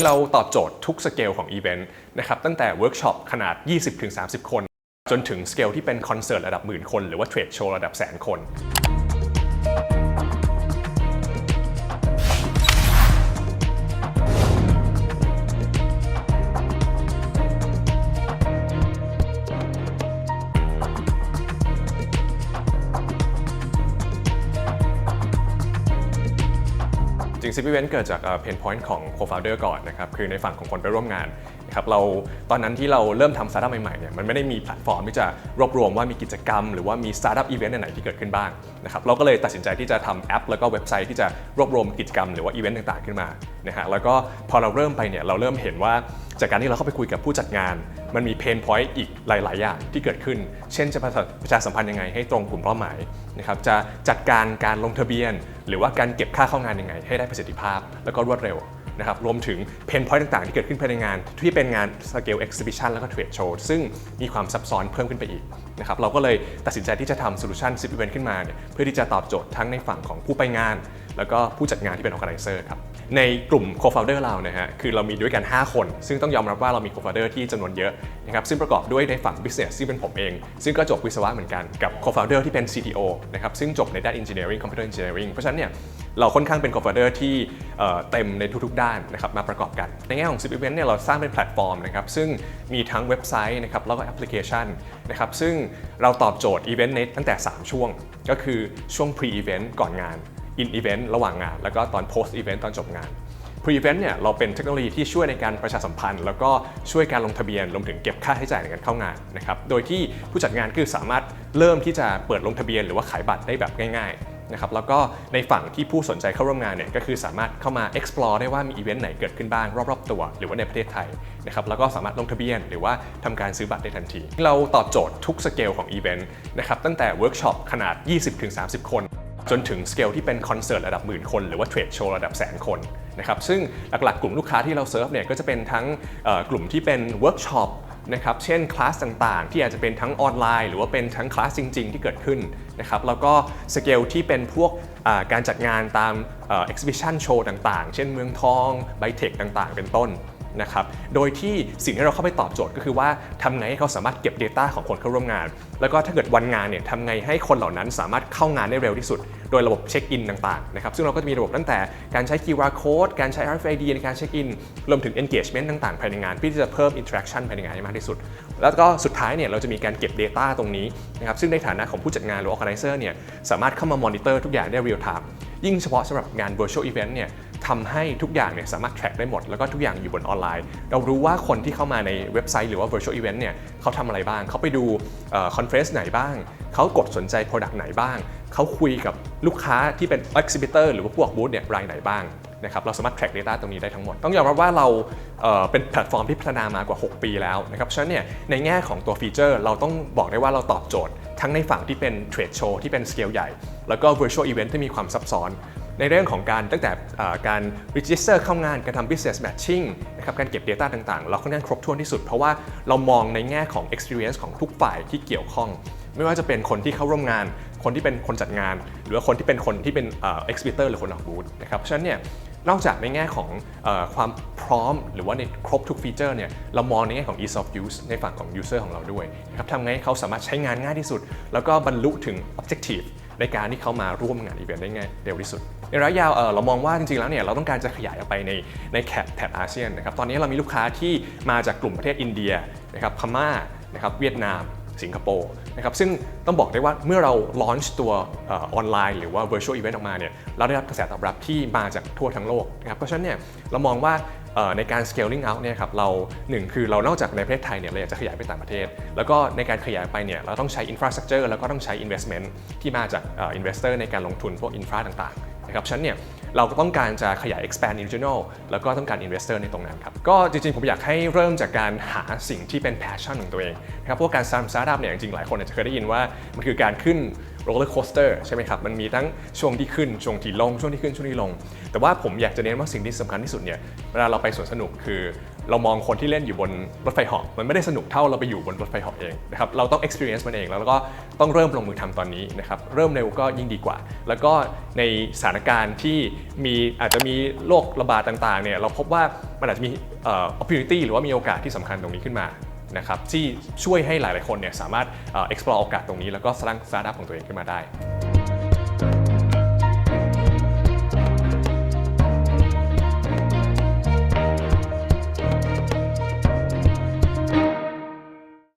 เราตอบโจทย์ทุกสเกลของอีเวนต์นะครับตั้งแต่เวิร์กช็อปขนาด 20-30 คน จนถึงสเกลที่เป็นคอนเสิร์ตระดับหมื่นคน หรือว่าเทรดโชว์ระดับแสนคน จริงซิปเวนเกิดจากเพนพอยต์ของ co-founder ก่อนนะครับคือในฝั่งของคนไปร่วมงานนะครับเราตอนนั้นที่เราเริ่มทำสตาร์ทอัพใหม่ๆเนี่ยมันไม่ได้มีแพลตฟอร์มที่จะรวบรวมว่ามีกิจกรรม หรือว่ามีสตาร์ทอัพอีเวนต์ไหนๆที่เกิดขึ้นบ้างนะครับเราก็เลยตัดสินใจที่จะทำแอป แล้วก็เว็บไซต์ที่จะรวบรวมกิจกรรมหรือว่าอีเวนต์ต่างๆขึ้นมานะฮะแล้วก็พอเราเริ่มไปเนี่ยเราเริ่มเห็นว่าจากการที่เราเข้าไปคุยกับผู้จัดงาน มันมีเพนพอยต์อีกหลาย ๆ อย่างที่เกิดขึ้น เช่นจะประชาสัมพันธ์ยังไงให้ตรงกลุ่มเป้าหมายนะครับจะจัดการการลงทะเบียน หรือว่าการเก็บค่าเข้างานยังไง ให้ได้ประสิทธิภาพ แล้วก็รวดเร็วนะครับรวมถึงเพนพอยต์ต่างๆ ที่เกิดขึ้นภายในงาน ที่เป็นงานสเกลเอ็กซิบิชันแล้วก็เทรดโชว์ซึ่งมีความซับซ้อนเพิ่มขึ้นไปอีกนะครับเราก็เลยตัดสินใจที่จะทำโซลูชันซิปอีเวนต์ขึ้นมาเนี่ยเพื่อที่จะตอบโจทย์ทั้งในฝั่งของผู้ไปงานแล้วก็ผู้จัดงานที่เป็น organizer ครับ ในกลุ่ม co-founder เรานะฮะ คือเรามีด้วยกัน 5 คน ซึ่งต้องยอมรับว่าเรามี co-founder ที่จำนวนเยอะนะครับ ซึ่งประกอบด้วยในฝั่ง business ซึ่งเป็นผมเอง ซึ่งก็จบวิศวะเหมือนกัน กับ co-founder ที่เป็น CTO นะครับ ซึ่งจบในด้าน engineering computer engineering เพราะฉะนั้นเนี่ย เราค่อนข้างเป็น co-founder ที่เเต็มในทุกๆ ด้านนะครับ มาประกอบกัน ในแง่ของ Zip Event เนี่ย เราสร้างเป็นแพลตฟอร์มนะครับ ซึ่งมีทั้งเว็บไซต์นะครับ แล้วก็แอปพลิเคชันนะครับ ซึ่งเราตอบโจทย์อีเวนต์ในตั้งแต่ 3 ช่วง ก็คือช่วง pre event ก่อนงาน in event ระหว่างงาน แล้วก็ตอน post event ตอนจบงาน pre event เนี่ยเราเป็นเทคโนโลยีที่ช่วยในการประชาสัมพันธ์ แล้วก็ช่วยการลงทะเบียนรวมถึงเก็บค่าใช้จ่ายในการเข้างานนะครับโดยที่ผู้จัดงานคือสามารถเริ่มที่จะเปิดลงทะเบียนหรือว่าขายบัตรได้แบบง่ายๆนะครับแล้วก็ในฝั่งที่ผู้สนใจเข้าร่วมงานเนี่ยก็คือสามารถเข้ามา explore ได้ว่ามีอีเวนต์ไหนเกิดขึ้นบ้างรอบๆตัว หรือว่าในประเทศไทยนะครับแล้วก็สามารถลงทะเบียนหรือว่าทำการซื้อบัตรได้ทันที เราตอบโจทย์ทุกสเกลของอีเวนต์นะครับตั้งแต่เวิร์กช็อปขนาด 20-30 คน จนถึงสเกลที่เป็นคอนเสิร์ตระดับหมื่นคน หรือว่าเทรดโชว์ระดับแสนคนนะครับซึ่งหลักๆ กลุ่มลูกค้าที่เราเซิร์ฟเนี่ยก็จะเป็นทั้งกลุ่มที่เป็นเวิร์กช็อปนะครับเช่นคลาสต่างๆ ที่อาจจะเป็นทั้งออนไลน์ หรือว่าเป็นทั้งคลาสจริง ๆ ที่เกิดขึ้นนะครับแล้วก็สเกลที่เป็นพวกการจัดงานตามเอ็กซิบิชันโชว์ต่างๆ เช่นเมืองทองไบเทคต่างๆ เป็นต้น นะครับ โดยที่สิ่งที่เราเข้าไปตอบโจทย์ก็คือว่าทำไงให้เขาสามารถเก็บ Data ของคนเข้าร่วมงาน แล้วก็ถ้าเกิดวันงานเนี่ยทำไงให้คนเหล่านั้นสามารถเข้างานได้เร็วที่สุด โดยระบบเช็คอินต่างๆนะครับ ซึ่งเราก็จะมีระบบตั้งแต่การใช้ QR code การใช้ RFID ในการเช็คอิน รวมถึง engagement ต่างๆ ภายในงานเพื่อที่จะเพิ่ม interaction ภายในงานให้มากที่สุด แล้วก็สุดท้ายเนี่ยเราจะมีการเก็บ Data ตรงนี้นะครับ ซึ่งในฐานะของผู้จัดงานหรือ organizer เนี่ยสามารถเข้ามามอนิเตอร์ทุกอย่างได้ real time ยิ่งเฉพาะสำหรับงาน virtual event เนี่ย ทำให้ทุกอย่างเนี่ยสามารถ track ได้หมด แล้วก็ทุกอย่างอยู่บนออนไลน์ เรารู้ว่าคนที่เข้ามาในเว็บไซต์หรือว่า virtual event เนี่ยเขาทำอะไรบ้าง เขาไปดูคอนเฟรนซ์ไหนบ้าง เขากดสนใจ product ไหนบ้าง เขาคุยกับลูกค้าที่เป็น exhibitor หรือว่าพวกบูธเนี่ยรายไหนบ้างนะครับเราสามารถ track data ตรงนี้ได้ทั้งหมด ต้องยอมรับว่าเราเเป็นแพลตฟอร์มที่พัฒนามากว่า 6 ปีแล้วนะครับฉะนั้นเนี่ยในแง่ของตัวฟีเจอร์ เราต้องบอกได้ว่าเราตอบโจทย์ ทั้งในฝั่งที่เป็นเทรดโชว์ที่เป็นสเกลใหญ่ แล้วก็ virtual event ที่มีความซับซ้อน ในเรื่องของการตั้งแต่การ register เข้างานการทำ business matching นะครับการเก็บ data ต่างๆ เราค่อนข้างครบถ้วนที่สุด เพราะว่าเรามองในแง่ของ experience ของทุกฝ่ายที่เกี่ยวข้อง ไม่ว่าจะเป็นคนที่เข้าร่วมงาน คนที่เป็นคนจัดงาน หรือว่าคนที่เป็นคนที่เป็นเอ่อ exhibitor หรือคนออกบูธนะครับเพราะฉะนั้นเนี่ยนอกจากในแง่ของออความพร้อมหรือว่าในครบทุกฟีเจอร์เนี่ยเรามองในแง่ของ ease of use ในฝั่งของ user ของเราด้วยนะครับทำไงให้เขาสามารถใช้งานง่ายที่สุด แล้วก็บรรลุถึง objective ในการที่เขามาร่วมงานอีเวนต์ได้ง่ายเร็วที่สุด ในระยะยาวเเรามองว่าจริงๆแล้วเนี่ยเราต้องการจะขยายออกไปในในแถบแถบอาเซียนนะครับตอนนี้เรามีลูกค้าที่มาจากกลุ่มประเทศอินเดียนะครับพม่านะครับเวียดนามสิงคโปร์นะครับซึ่งต้องบอกได้ว่าเมื่อเราลอนช์ตัวออนไลน์หรือว่า virtual event ออกมาเนี่ยเราได้รับกระแสตอบรับที่มาจากทั่วทั้งโลกนะครับเพราะฉะนั้นเนี่ยเรามองว่า ในการ scaling out เนี่ยครับเราหนึ่งคือเรานอกจากในประเทศไทยเนี่ยเราอยากจะขยายไปต่างประเทศ แล้วก็ในการขยายไปเนี่ยเราต้องใช้ infrastructure แล้วก็ต้องใช้ investment ที่มาจากอ่อ investor ในการลงทุนพวก infra ต่างๆนะครับฉะนั้นเนี่ยเราก็ต้องการจะขยาย expand regional แล้วก็ต้องการ investor ในตรงนั้นครับ ก็จริงๆ ผมอยากให้เริ่มจากการหาสิ่งที่เป็น passion ของตัวเองนะครับพวกการสร้าง startup เนี่ยจริงๆ หลายคนอาจจะเคยได้ยินว่ามันคือการขึ้น roller coaster ใช่ไหมครับ มันมีทั้งช่วงที่ขึ้น ช่วงที่ลง ช่วงที่ขึ้น ช่วงที่ลง แต่ว่าผมอยากจะเน้นว่าสิ่งที่สำคัญที่สุดเนี่ย เวลาเราไปสวนสนุกคือ เรามองคนที่เล่นอยู่บนรถไฟเหาะมันไม่ได้สนุกเท่าเราไปอยู่บนรถไฟเหาะเองนะครับ เราต้อง experience มันเอง แล้วก็ต้องเริ่มลงมือทำตอนนี้นะครับ เริ่มเร็วก็ยิ่งดีกว่า แล้วก็ในสถานการณ์ที่มีอาจจะมีโรคระบาดต่างๆเนี่ย เราพบว่ามันอาจจะมีเอ่อ opportunity หรือว่ามีโอกาสที่สำคัญตรงนี้ขึ้นมา นะครับที่ช่วยให้หลาย ๆ คนเนี่ยสามารถ explore โอกาสตรงนี้ แล้วก็สร้างสตาร์ทอัพของตัวเองขึ้นมาได้